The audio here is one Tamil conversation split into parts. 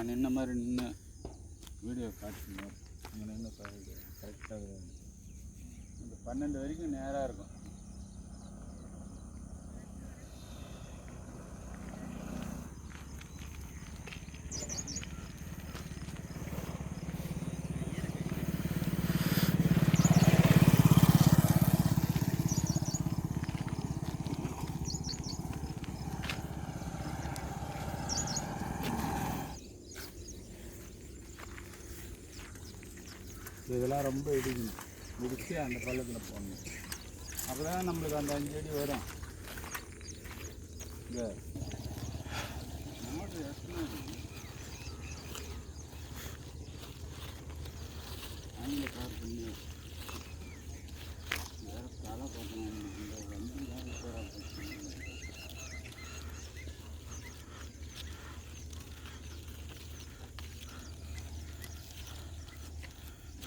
நான் நின்ன மாதிரி நின்று வீடியோ காட்டுங்க அங்கே நின்று கரெக்டாக இந்த பன்னெண்டு வரைக்கும் நேராக இருக்கும். இதெல்லாம் ரொம்ப இடிக்கணும். இடித்து அந்த பள்ளத்தில் போடணும். அப்போ தான் நம்மளுக்கு அந்த அஞ்சு அடி வரும். இந்த மோட்ரு எத்தனை இருக்கு? ஆங்கில கார் பண்ணி வேறு தலை பார்க்கணும் இந்த வண்டி தான் ரிப்பேராக போச்சு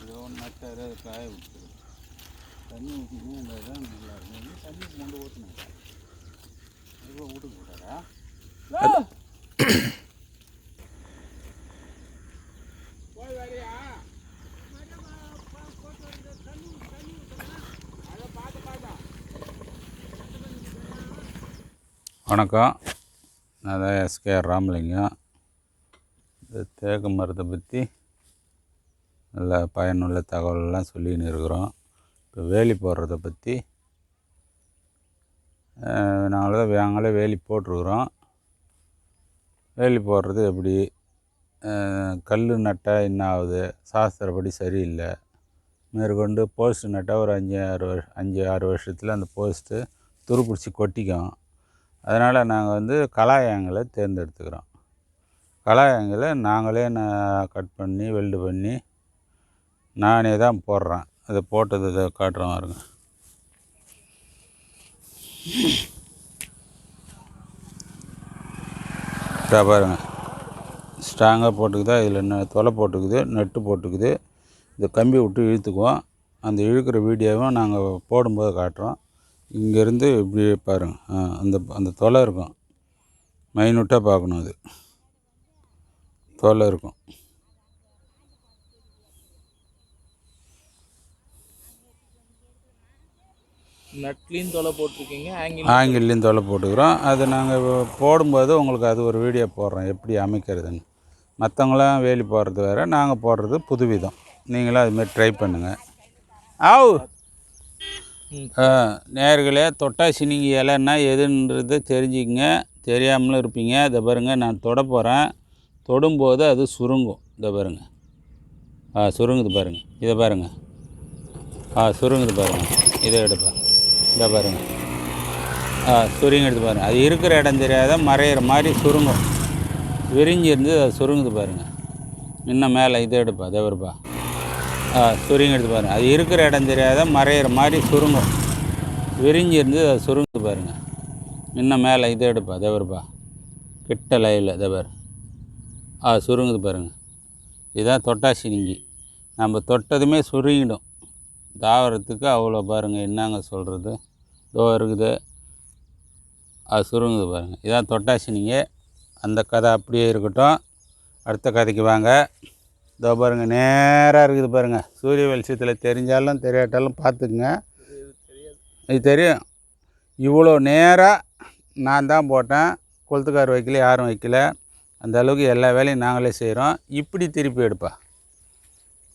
ஏதோ ஒன்று நட்டு ஏதாவது காய விட்டுரு. தண்ணி ஊற்றிக்கணும் அந்த இதான் நல்லா இருக்கும். தண்ணி கொண்டு ஊற்றணும் அதுக்குள்ள வீட்டுக்கு போட்டாரா? போய் வரியா. வணக்கம். நான் தான் எஸ்கேஆர் ராமலிங்கம். இந்த தேக்கு மரத்தை பற்றி நல்ல பயனுள்ள தகவலெல்லாம் சொல்லின்னு இருக்கிறோம். இப்போ வேலி போடுறத பற்றி நாங்கள் தான் நாங்களே வேலி போட்டிருக்குறோம். வேலி போடுறது எப்படி? கல் நட்டால் என்ன ஆகுது? சாஸ்திரப்படி சரியில்லை. மேற்கொண்டு போஸ்ட் நட்டால் ஒரு அஞ்சு ஆறு வருஷம் அஞ்சு ஆறு வருஷத்தில் அந்த போஸ்ட்டு துருப்பிடிச்சி கொட்டிக்கும். அதனால் நாங்கள் வந்து கலாயங்களை தேர்ந்தெடுத்துக்கிறோம். கலாயங்களை நாங்களே நான் கட் பண்ணி வெல்டு பண்ணி நானே தான் போடுறேன். அதை போட்டது இதை காட்டுறோம் பாருங்க. இதாக பாருங்க. ஸ்ட்ராங்காக போட்டுக்குதா இதில் என்ன தொலை போட்டுக்குது நட்டு போட்டுக்குது. இந்த கம்பி விட்டு இழுத்துக்குவோம். அந்த இழுக்கிற வீடியோவும் நாங்கள் போடும்போது காட்டுறோம். இங்கேருந்து இப்படி பாருங்க. அந்த அந்த தொலை இருக்கும். மைனூட்டாக பார்க்கணும் அது. தொலை இருக்கும். நட்லையும் தொலை போட்டிருக்கீங்க ஆங்கிள் ஆங்கிள்லேயும் தொலை போட்டுக்கிறோம். அது நாங்கள் போடும்போது உங்களுக்கு அது ஒரு வீடியோ போடுறோம் எப்படி அமைக்கிறதுன்னு. மற்றவங்களாம் வேலி போடுறது வேறு நாங்கள் போடுறது புதுவிதம். நீங்களும் அதுமாரி ட்ரை பண்ணுங்கள் ஆவ்! நேர்களே தொட்டாசி நீங்கள் இலைன்னா எதுன்றது தெரிஞ்சுக்கங்க. தெரியாமலும் இருப்பீங்க. இதை பாருங்கள் நான் தொட போகிறேன் தொடும்போது அது சுருங்கும். இதை பாருங்கள் ஆ சுருங்குது பாருங்கள் இதை பாருங்கள் ஆ சுருங்குது பாருங்கள் இதை எடுப்பா இதை பாருங்கள் ஆ சுருங்கி எடுத்து பாருங்கள் அது இருக்கிற இடம் தெரியாத? மறையிற மாதிரி சுருங்கும். விரிஞ்சு இருந்து அது சுருங்குது பாருங்கள் இன்னும் மேலே இதை எடுப்பா இதை ஆ சுருங்கி எடுத்து பாருங்கள் அது இருக்கிற இடம் தெரியாத? மறையிற மாதிரி சுருங்கும். விரிஞ்சு இருந்து அது சுருங்குது பாருங்கள் இன்னும் மேலே இதை எடுப்பா இதை கிட்ட லைவில் இதை பாரு. ஆ சுருங்குது பாருங்கள் இதுதான் தொட்டாசி நீங்கி நம்ம தொட்டதுமே சுருங்கிடும். தாவரத்துக்கு அவ்வளோ பாருங்கள் என்னங்க சொல்கிறது இதோ இருக்குது. அது சுருங்குது பாருங்கள் இதான் தொட்டாசினிங்க அந்த கதை அப்படியே இருக்கட்டும். அடுத்த கதைக்கு வாங்க. இதோ பாருங்கள் நேராக இருக்குது பாருங்கள் சூரிய வெளிச்சத்தில் தெரிஞ்சாலும் தெரியாட்டாலும் பார்த்துக்குங்க. இது தெரியும். இவ்வளோ நேராக நான் தான் போட்டேன். கொளுத்துக்கார் வைக்கல யாரும் வைக்கல. அந்த அளவுக்கு எல்லா வேலையும் நாங்களே செய்கிறோம் இப்படி திருப்பி எடுப்பா.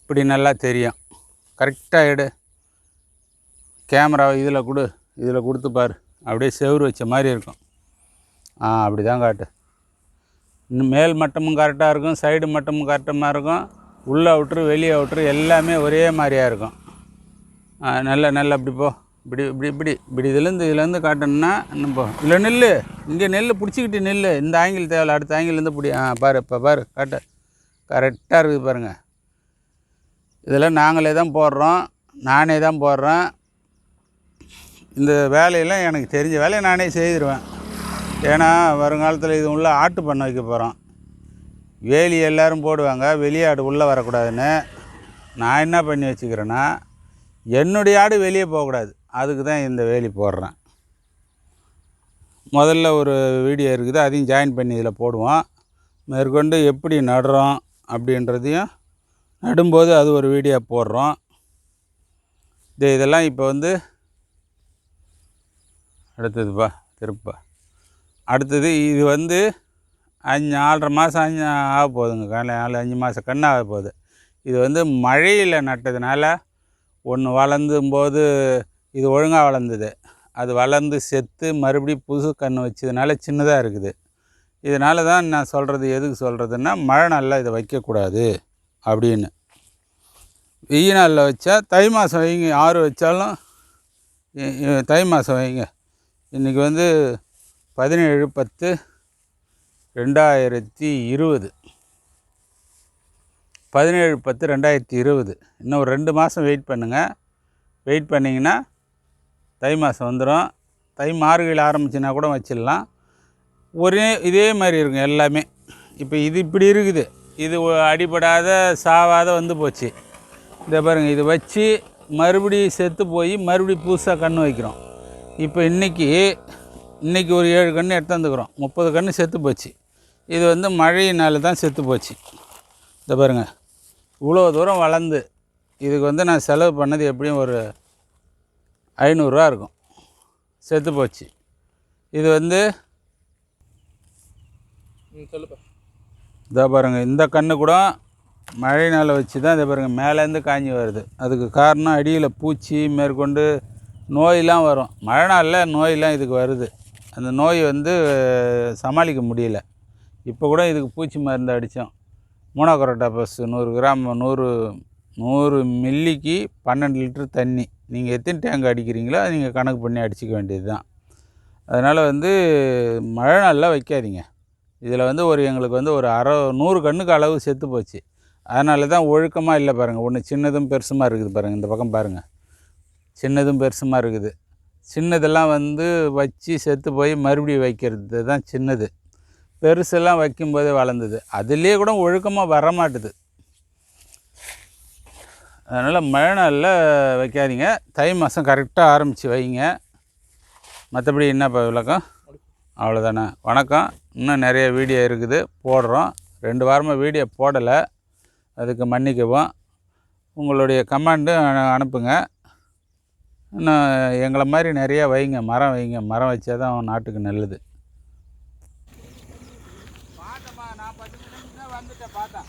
இப்படி நல்லா தெரியும். கரெக்டாக எடு. கேமராவை இதில் கொடு இதில் கொடுத்து பாரு. அப்படியே செவுரு வச்ச மாதிரி இருக்கும். ஆ அப்படி தான் காட்டு. இன்னும் மேல் மட்டமும் கரெக்டாக இருக்கும் சைடு மட்டமும் கரெக்டமாக இருக்கும் உள்ளே அவுட்ரு வெளியே அவுட்ரு எல்லாமே ஒரே மாதிரியாக இருக்கும். ஆ நல்ல நல்ல அப்படி போ. இப்படி இப்படி இப்படி. இப்படி இதுலேருந்து இதுலேருந்து காட்டணும்னா இன்னும் போ. இல்லை நெல் இங்கே நெல் பிடிச்சிக்கிட்டு நெல் இந்த ஆங்கிள் தேவையில்ல அடுத்த ஆங்கிலேருந்து பிடி. ஆ பாரு இப்போ பாரு காட்டு. கரெக்டாக இருக்குது பாருங்கள் இதெல்லாம் நாங்களே தான் போடுறோம். நானே தான் போடுறேன். இந்த வேலையெல்லாம் எனக்கு தெரிஞ்ச வேலையை நானே செய்திருவேன். ஏன்னா வருங்காலத்தில் இது உள்ள ஆட்டு பண்ண வைக்க போகிறோம் வேலி எல்லோரும் போடுவாங்க. வெளியாடு உள்ளே வரக்கூடாதுன்னு. நான் என்ன பண்ணி வச்சுக்கிறேன்னா என்னுடைய ஆடு வெளியே போகக்கூடாது. அதுக்கு தான் இந்த வேலி போடுறேன். முதல்ல ஒரு வீடியோ இருக்குது. அதையும் ஜாயின் பண்ணி இதில் போடுவோம். மேற்கொண்டு எப்படி நடுறோம் அப்படின்றதையும் நடும்போது அது ஒரு வீடியோ போடுறோம். இது இதெல்லாம் இப்போ வந்து அடுத்ததுப்பா திருப்பா. அடுத்தது இது வந்து அஞ்சு ஆறரை மாதம் அஞ்சு ஆக போகுதுங்க. காலை நாலு அஞ்சு மாதம் கன்று ஆக போகுது. இது வந்து மழையில் நட்டதுனால ஒன்று வளர்ந்தும் போது இது ஒழுங்காக வளர்ந்தது. அது வளர்ந்து செத்து மறுபடியும் புதுசு கன்று வச்சதுனால சின்னதாக இருக்குது. இதனால தான் நான் சொல்கிறது எதுக்கு சொல்கிறதுன்னா மழை நல்லா இதை வைக்கக்கூடாது அப்படின்னு. வெய்ய நாளில் வச்சா தை மாதம் வைங்க ஆறு வச்சாலும் தை மாதம் வைங்க. இன்றைக்கி வந்து பதினேழு பத்து ரெண்டாயிரத்தி இருபது. பதினேழு பத்து ரெண்டாயிரத்தி இருபது. இன்னும் ஒரு ரெண்டு மாதம் வெயிட் பண்ணுங்கள் வெயிட் பண்ணிங்கன்னா தை மாதம் வந்துடும் தை மார்கழியில் ஆரம்பிச்சுன்னா கூட வச்சிடலாம். ஒரே இதே மாதிரி இருக்கும் எல்லாமே. இப்போ இது இப்படி இருக்குது. இது அடிபடாத சாவாத வந்து போச்சு. இந்த பாருங்கள் இது வச்சு மறுபடியும் செத்து போய் மறுபடியும் புதுசாக கன்று வைக்கிறோம். இப்போ இன்றைக்கி இன்றைக்கி ஒரு ஏழு கன்று எடுத்தாந்துக்கிறோம் முப்பது கன்று செத்து போச்சு. இது வந்து மழையினால தான் செத்து போச்சு. இந்த பாருங்கள் இவ்வளோ தூரம் வளர்ந்து இதுக்கு வந்து நான் செலவு பண்ணது எப்படியும் ஒரு ஐநூறுரூவா இருக்கும். செத்து போச்சு. இது வந்து சொல்லுப்பா. இதோ பாருங்கள் இந்த கன்று கூட மழைனால் வச்சு தான் இதை பாருங்கள் மேலேருந்து காஞ்சி வருது. அதுக்கு காரணம் அடியில் பூச்சி மேற்கொண்டு நோயெலாம் வரும். மழை நாளில் நோயெலாம் இதுக்கு வருது. அந்த நோய் வந்து சமாளிக்க முடியல. இப்போ கூட இதுக்கு பூச்சி மருந்து அடித்தோம். மோனோகரோட்டா பஸ் நூறு கிராம் நூறு நூறு மில்லிக்கு பன்னெண்டு லிட்டர் தண்ணி. நீங்கள் எத்தனை டேங்க் அடிக்கிறீங்களோ அதை நீங்கள் கணக்கு பண்ணி அடிச்சிக்க வேண்டியது தான் அதனால் வந்து மழை நாளில் வைக்காதீங்க. இதில் வந்து ஒரு எங்களுக்கு வந்து ஒரு அரை நூறு கண்ணுக்கு அளவு செத்து போச்சு. அதனால தான் ஒழுக்கமாக இல்லை பாருங்கள் ஒன்று சின்னதும் பெருசுமாக இருக்குது பாருங்கள் இந்த பக்கம் பாருங்கள் சின்னதும் பெருசுமாக இருக்குது. சின்னதெல்லாம் வந்து வச்சு செத்து போய் மறுபடியும் வைக்கிறது தான் சின்னது. பெருசெல்லாம் வைக்கும்போதே வளர்ந்தது. அதுலேயே கூட ஒழுக்கமாக வர மாட்டுது அதனால் மழை நாளில் வைக்காதீங்க. தை மாதம் கரெக்டாக ஆரம்பித்து வைங்க. மற்றபடி என்னப்பா விளக்கம்? அவ்வளோதானே வணக்கம். இன்னும் நிறைய வீடியோ இருக்குது. போடுறோம். ரெண்டு வாரமாக வீடியோ போடலை. அதுக்கு மன்னிக்கவும். உங்களுடைய கமெண்டு அனுப்புங்க. இன்னும் எங்களை மாதிரி நிறையா வைங்க. மரம் வைங்க. மரம் வச்சா தான் நாட்டுக்கு நல்லது. வந்துட்டேன். பார்த்தேன்